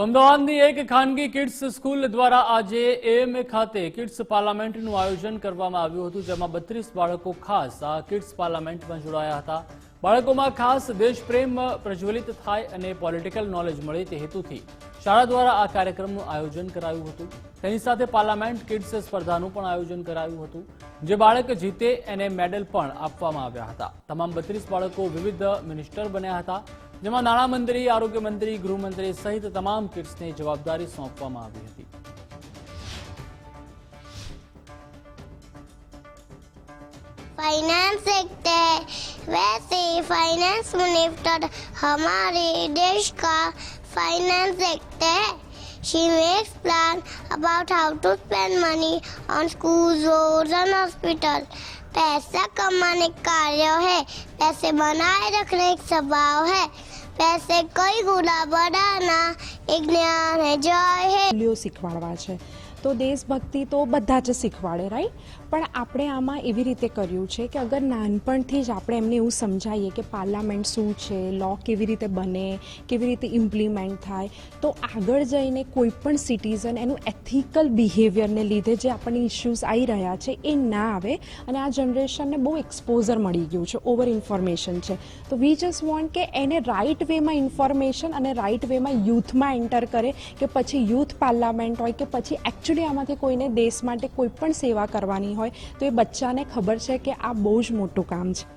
અમદાવાદની એક ખાનગી કિડ્સ સ્કૂલ દ્વારા આજે એમ ખાતે કિડ્સ પાર્લામેન્ટનું આયોજન કરવામાં આવ્યું હતું, જેમાં બત્રીસ બાળકો ખાસ આ કિડ્સ પાર્લામેન્ટમાં જોડાયા હતા. બાળકોમાં ખાસ દેશપ્રેમ પ્રજ્વલિત થાય અને પોલિટિકલ નોલેજ મળે તે હેતુથી. શાળા દ્વારા આ કાર્યક્રમનું આયોજન કરાયું હતું તેની સાથે પાર્લામેન્ટ કિડ્સ સ્પર્ધાનું પણ આયોજન કરાયું હતું જે બાળક જીતે એને મેડલ પણ આપવામાં આવ્યા હતા તમામ બત્રીસ બાળકો વિવિધ મિનિસ્ટર બન્યા હતા જેમાં નાણામંત્રી આરોગ્ય મંત્રી ગૃહમંત્રી સહિત તમામ કિડ્સને જવાબદારી સોંપવામાં આવી હતી फाइनेंस देखते हैं वैसे फाइनेंस मिनिस्टर हमारे देश का finance sector. She makes plan about how to spend money on schools, roads and hospitals. पैसा कमाने कार्य है पैसे बनाए रखने एक स्वभाव है पैसे कई गुना बढ़ाना જ્ઞાન હે, જય હે. મૂલ્યો શીખવાડવા છે. તો દેશભક્તિ તો બધા જ શીખવાડે રાઈટ પણ આપણે આમાં એવી રીતે કર્યું છે કે અગર નાનપણથી જ આપણે એમને એવું સમજાવીએ કે પાર્લામેન્ટ શું છે, લો કેવી રીતે બને, કેવી રીતે ઇમ્પ્લિમેન્ટ થાય, તો આગળ જઈને કોઈ પણ સિટીઝન એનું એથિકલ બિહેવિયરને લીધે જે આપણને ઇસ્યુઝ આવી રહ્યા છે એ ના આવે અને આ જનરેશનને બહુ એક્સપોઝર મળી ગયું છે ઓવર ઇન્ફોર્મેશન છે. તો વી જસ્ટ વોન્ટ કે એને રાઇટ વેમાં ઇન્ફોર્મેશન અને રાઇટ વેમાં યુથમાં એન્ટર કરે કે પછી યુથ પાર્લામેન્ટ હોય કે પછી એકચ્યુઅલી આમાંથી કોઈને દેશ માટે કોઈ પણ સેવા કરવાની હોય તો એ બચ્ચાને ખબર છે કે આ બહુ જ મોટું કામ છે.